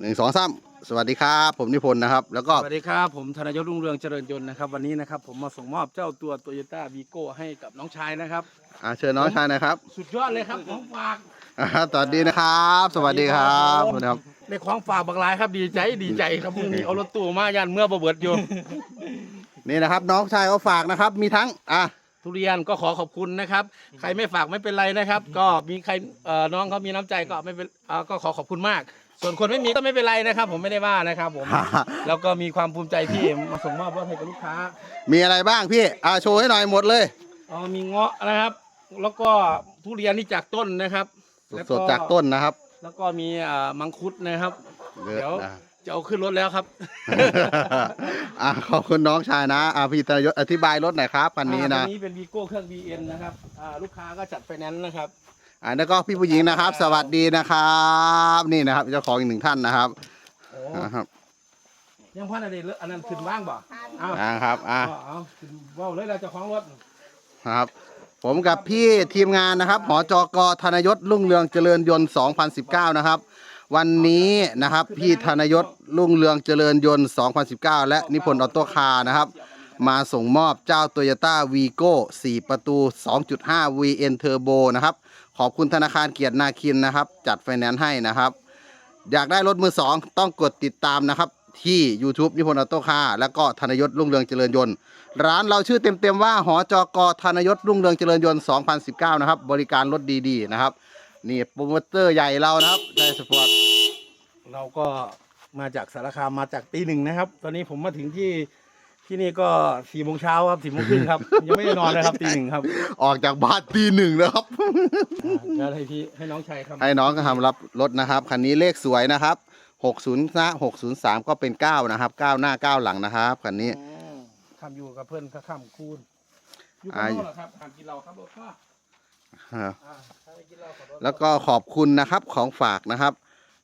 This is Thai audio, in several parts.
หนึ่งสองสามสวัสดีครับ ผมนิพนธ์นะครับ แล้วก็สวัสดีครับ ผมธนยศรุ่งเรืองเจริญยนต์นะครับ วันนี้นะครับ ผมมาส่งมอบเจ้าตัวโตโยต้าวีโก้ให้กับน้องชายนะครับ อ่าเชิญน้องชายนะครับสุดยอดเลยครับของฝากอ่าสวัสดีนะครับ สวัสดีครับสวัสดีครับ ในของฝากบางรายครับดีใจดีใจครับพรุ่งนี้เอารถตู้มายันเมื่อประเบิดอยู่ นี่นะครับน้องชายเขาฝากนะครับ มีทั้งอะ ทุเรียนก็ขอขอบคุณนะครับ ใครไม่ฝากไม่เป็นไรนะครับ ก็มีใครเอ่อน้องเขามีน้ำใจก็ไม่เป็นเอ่อก็ขอขอบคุณมาก ส่วนคนไม่มีก็ไม่เป็นไรนะครับ ผมไม่ได้ว่านะครับผม แล้วก็มีความภูมิใจที่มาส่งมอบรถให้กับลูกค้า มีอะไรบ้างพี่อ่าโชว์ให้หน่อยหมดเลยเอ๋อมีเงาะนะครับ แล้วก็ทุเรียนนี่จากต้นนะครับแล้วสดๆจากต้นนะครับ แล้วก็มีอ่ามังคุดนะครับเยอะเดี๋ยวนะจะเอาขึ้นรถแล้วครับ อะขอบคุณน้องชายนะอะพี่ตยศอธิบายรถหน่อยครับคันนี้นะอ่าตัวนี้เป็นวีโก้เครื่อง BN นะครับอ่าลูกค้าก็จัดไฟแนนซ์นะครับ อ่าแล้วก็พี่ผู้หญิงนะครับ สวัสดีนะครับ นี่นะครับ เจ้าของอีกหนึ่งท่านนะครับโอ้นะครับยังพันอะไรเลอะอันนั้นขึ้นว่างบ่อ้าวอ่าครับอ่าเอาเอาขึ้นว่าวเลยเราจะคล้องรถครับ ผมกับพี่ทีมงานนะครับ หอจกธนยศรุ่งเรืองเจริญยนต์ 2019 นะครับ วันนี้นะครับ พี่ธนยศรุ่งเรืองเจริญยนต์ 2019 และนิพนธ์ออโต้คาร์นะครับ มาส่งมอบเจ้า Toyota Vigo 4ประตู 2.5 VN Turbo นะครับ ขอบคุณธนาคารเกียรตินาคินนะครับ จัดไฟแนนซ์ให้นะครับ อยากได้รถมือสองต้องกดติดตามนะครับ ที่ YouTube นิพนธ์ออโต้คาร์แล้วก็ธนยศรุ่งเรืองเจริญยนต์ ร้านเราชื่อเต็มๆว่าหอจกธนยศรุ่งเรืองเจริญยนต์ 2019 นะครับ บริการรถดีๆนะครับ นี่โปรโมเตอร์ใหญ่เรานะครับได้สปอร์ตเราก็มาจากสารคามมาจากตีหนึ่งนะครับ ตอนนี้ผมมาถึงที่ ที่นี่ก็สี่โมงเช้าครับสี่โมงครึ่งครับ ยังไม่ได้นอนเลยครับตีหนึ่งครับออกจากบ้านตีหนึ่งนะครับอ่าเดี๋ยวให้พี่ให้น้องชายครับให้น้องก็ทำรับรถนะครับ คันนี้เลขสวยนะครับ60นะ603 ก็เป็น 9 นะครับ 9 หน้า 9 หลังนะครับคันนี้อืมทำอยู่กับเพื่อนข้าข้ามคูณอยู่อ่ากับโน่นเหรอครับทานกินเราครับรถข้าอ่าอ่าถ้าไม่กินเราขอรถแล้วก็ขอบคุณนะครับของฝากนะครับ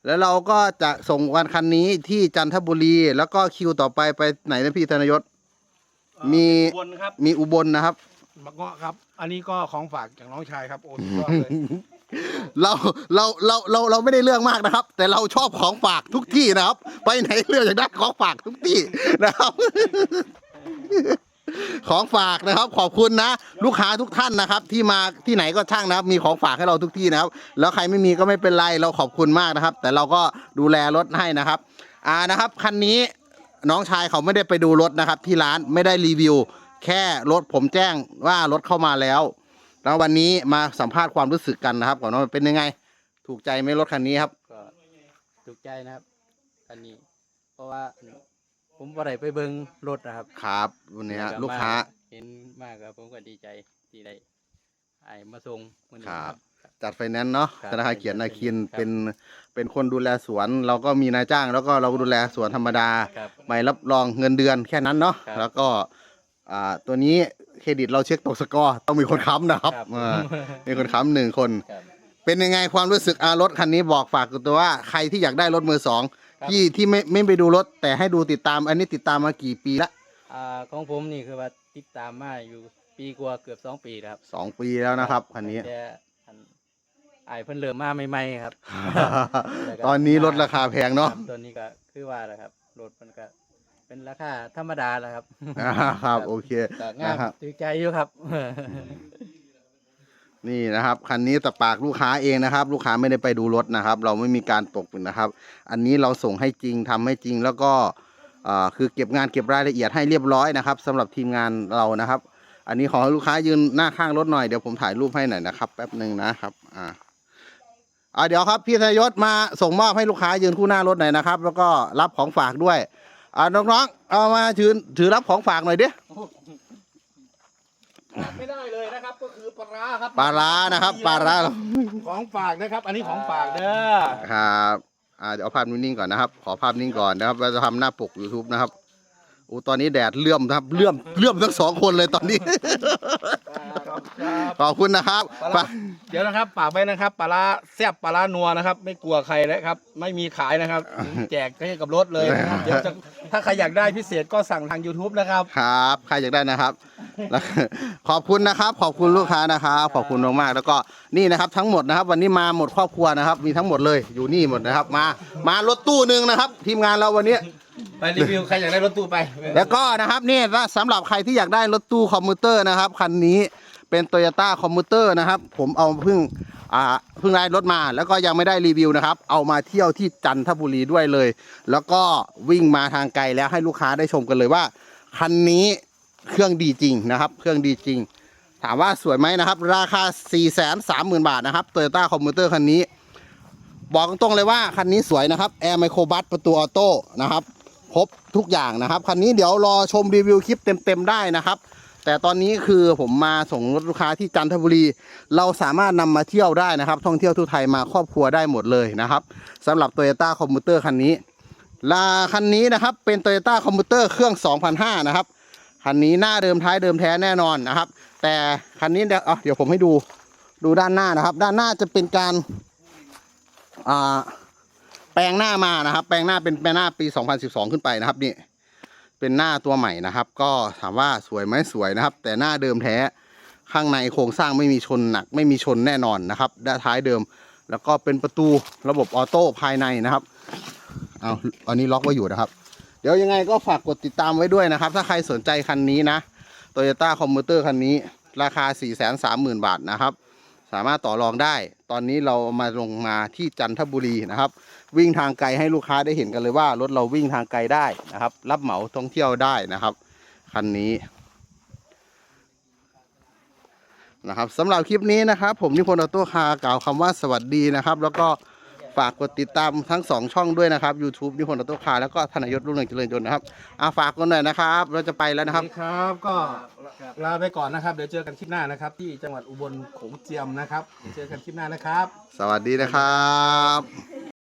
แล้วเราก็จะส่งวันคันนี้ที่จันทบุรี แล้วก็คิวต่อไปไปไหนนะพี่ธนยศ เอ่อมีบนครับมีอุบลนะครับ มะเงาะครับ อันนี้ก็ของฝากจากน้องชายครับ โอ้สุดยอดเลยเราเราเราเราเราไม่ได้เรื่องมากนะครับ แต่เราชอบของฝากทุกที่นะครับ ไปไหนเรื่องอยากได้ของฝากทุกที่นะครับ ของฝากนะครับ ขอบคุณนะ ลูกค้าทุกท่านนะครับ ที่มาที่ไหนก็ช่างนะครับ มีของฝากให้เราทุกที่นะครับ แล้วใครไม่มีก็ไม่เป็นไรเราขอบคุณมากนะครับ แต่เราก็ดูแลรถให้นะครับ อ่านะครับคันนี้ น้องชายเขาไม่ได้ไปดูรถนะครับ ที่ร้านไม่ได้รีวิว แค่รถผมแจ้งว่ารถเข้ามาแล้ว แล้ววันนี้มาสัมภาษณ์ความรู้สึกกันนะครับก่อนว่าเป็นยังไง ถูกใจไหมรถคันนี้ครับ ก็ถูกใจนะครับอันนี้ เพราะว่าผมบ่ได้ไปเบิ่งรถนะครับครับวันนี้ฮะแวลูกค้า เห็นมากครับผมก็ดีใจที่ได้ไอ้มาส่งวันนี้ ครับครับจัดไฟแนนซ์เนาะครับธนาคารเกียรตินาคินครับ เป็นเป็นคนดูแลสวน เราก็มีนายจ้าง แล้วก็เราก็ดูแลสวนธรรมดา ครับไม่รับรองเงินเดือนแค่นั้นเนาะครับ แล้วก็อ่าตัวนี้เครดิตเราเช็คตกสกอร์ต้องมีคนค้ำนะครับครับอ่ามีคนค้ำหนึ่งคน ครับ เป็นยังไงความรู้สึกอารถคันนี้บอกฝากตัวว่าใครที่อยากได้รถมือสองครับ ที่ที่ไม่ไม่ไปดูรถ แต่ให้ดูติดตามอันนี้ติดตามมากี่ปีละอ่าของผมนี่คือว่าติดตามมาอยู่ปีกว่าเกือบสองปีแล้วครับสองปีแล้วนะครับคันนี้แต่ อันไอ้เพิ่นเริ่มมาใหม่ๆครับตอนนี้รถราคาแพงเนาะครับตัวนี้ก็คือว่าแหละครับรถมันก็เป็นราคาธรรมดาแหละครับอ่าครับโอเคก็งามนะครับ ถือใจอยู่ครับ นี่นะครับคันนี้แต่ปากลูกค้าเองนะครับ ลูกค้าไม่ได้ไปดูรถนะครับ เราไม่มีการปกปิดนะครับ อันนี้เราส่งให้จริงทำให้จริงแล้วก็อ่าคือเก็บงานเก็บรายละเอียดให้เรียบร้อยนะครับสำหรับทีมงานเรานะครับ อันนี้ขอให้ลูกค้ายืนหน้าข้างรถหน่อยเดี๋ยวผมถ่ายรูปให้หน่อยนะครับ แป๊บหนึ่งนะครับอ่า อ่าเดี๋ยวครับพี่ธยศมาส่งมอบให้ลูกค้ายืนคู่หน้ารถหน่อยนะครับ แล้วก็รับของฝากด้วยอ่าน้องๆเอามาถือถือรับของฝากหน่อยดิขาดไม่ได้เลยนะครับก็คือปลาร้าครับปลาร้านะครับปลาร้าของฝากนะครับ อันนี้ของฝากเด้อครับอ่าเดี๋ยวเอาภาพนิ่งๆก่อนนะครับ ขอภาพนิ่งก่อนนะครับเราจะทำหน้าปก YouTube นะครับ อู้ตอนนี้แดดเลื่อมนะครับเลื่อมเลื่อมทั้งสองคนเลยตอนนี้ครับขอบคุณนะครับปลาร้าเดี๋ยวนะครับฝากไว้นะครับปลาร้าแซ่บปลาร้านัวนะครับ ไม่กลัวใครนะครับ ไม่มีขายนะครับ แจกให้กับรถเลยนะครับเดี๋ยวจะถ้าใครอยากได้พิเศษก็สั่งทาง YouTube นะครับ ครับ ใครอยากได้นะครับแล้วขอบคุณนะครับ ขอบคุณลูกค้านะครับขอบคุณมากๆแล้วก็นี่นะครับ ทั้งหมดนะครับ วันนี้มาหมดครอบครัวนะครับ มีทั้งหมดเลยอยู่นี่หมดนะครับ มา มารถตู้หนึ่งนะครับ ทีมงานเราวันนี้ ไปรีวิวใครอยากได้รถตู้ไปแล้วก็นะครับนี่สำหรับใครที่อยากได้รถตู้คอมพิวเตอร์นะครับคันนี้เป็น t o y ยต้าคอมพิวเตอร์นะครับ ผมเอาเพิ่งอ่าเพิ่งได้รถมา แล้วก็ยังไม่ได้รีวิวนะครับ เอามาเที่ยวที่จันทบุรีด้วยเลย แล้วก็วิ่งมาทางไกลแล้วให้ลูกค้าได้ชมกันเลยว่าคันนี้เครื่องดีจริงนะครับ เครื่องดีจริง ถามว่าสวยไหมนะครับ ราคา 4 3 0 0 0 0 บาทนะครับ t o y ยต้าคอมพิวเตอร์คันนี้ บอกตรงๆเลยว่าคันนี้สวยนะครับแอร์ไมโครบัสประตูออโต้นะครับ รบทุกอย่างนะครับคันนี้เดี๋ยวรอชมรีวิวคลิปเต็มๆได้นะครับ แต่ตอนนี้คือผมมาส่งรถลูกค้าที่จันทบุรี เราสามารถนำมาเที่ยวได้นะครับ ท่องเที่ยวทั่วไทยมาครอบครัวได้หมดเลยนะครับสำหรับ t o y ยต้าคอมพิวเตอร์คันนี้ลาคันนี้นะครับเป็น t o y ยต้าคอมพิวเตอร์เครื่อง2,500นะครับคันนี้หน้าเดิมท้ายเดิมแท้แน่นอนนะครับ แต่คันนี้เดี๋ยวเดี๋ยวผมให้ดูดูด้านหน้านะครับ ด้านหน้าจะเป็นการอ่า แปลงหน้ามานะครับ แปลงหน้าเป็นแปลงหน้าปี 2012 ขึ้นไปนะครับนี่เป็นหน้าตัวใหม่นะครับ ก็ถามว่าสวยไหมสวยนะครับ แต่หน้าเดิมแท้ข้างในโครงสร้างไม่มีชนหนัก ไม่มีชนแน่นอนนะครับด้านท้ายเดิม แล้วก็เป็นประตูระบบออโต้ภายในนะครับเอาอันนี้ล็อกไว้อยู่นะครับ เดี๋ยวยังไงก็ฝากกดติดตามไว้ด้วยนะครับ ถ้าใครสนใจคันนี้นะ Toyota c o m m u t e r คันนี้ ราคา 430,000 บาทนะครับ สามารถต่อรองได้ ตอนนี้เราเอามาลงมาที่จันทบุรีนะครับ วิ่งทางไกลให้ลูกค้าได้เห็นกันเลยว่ารถเราวิ่งทางไกลได้นะครับ รับเหมาท่องเที่ยวได้นะครับคันนี้นะครับสำหรับคลิปนี้นะครับ ผมนิพนธ์ออโต้คาร์กล่าวคำว่าสวัสดีนะครับ แล้วก็ฝากกดติดตามทั้งสองช่องด้วยนะครับ YouTube นิพนธ์ออโต้คาร์แล้วก็ธนยศรุ่งเรืองเจริญยนต์นะครับอาฝากกันหน่อยนะครับ เราจะไปแล้วนะครับ ครับก็ ลาไปก่อนนะครับ เดี๋ยวเจอกันคลิปหน้านะครับ ที่จังหวัดอุบลโขงเจียมนะครับเดี๋ยวเจอกันคลิปหน้านะครับ สวัสดีนะครับ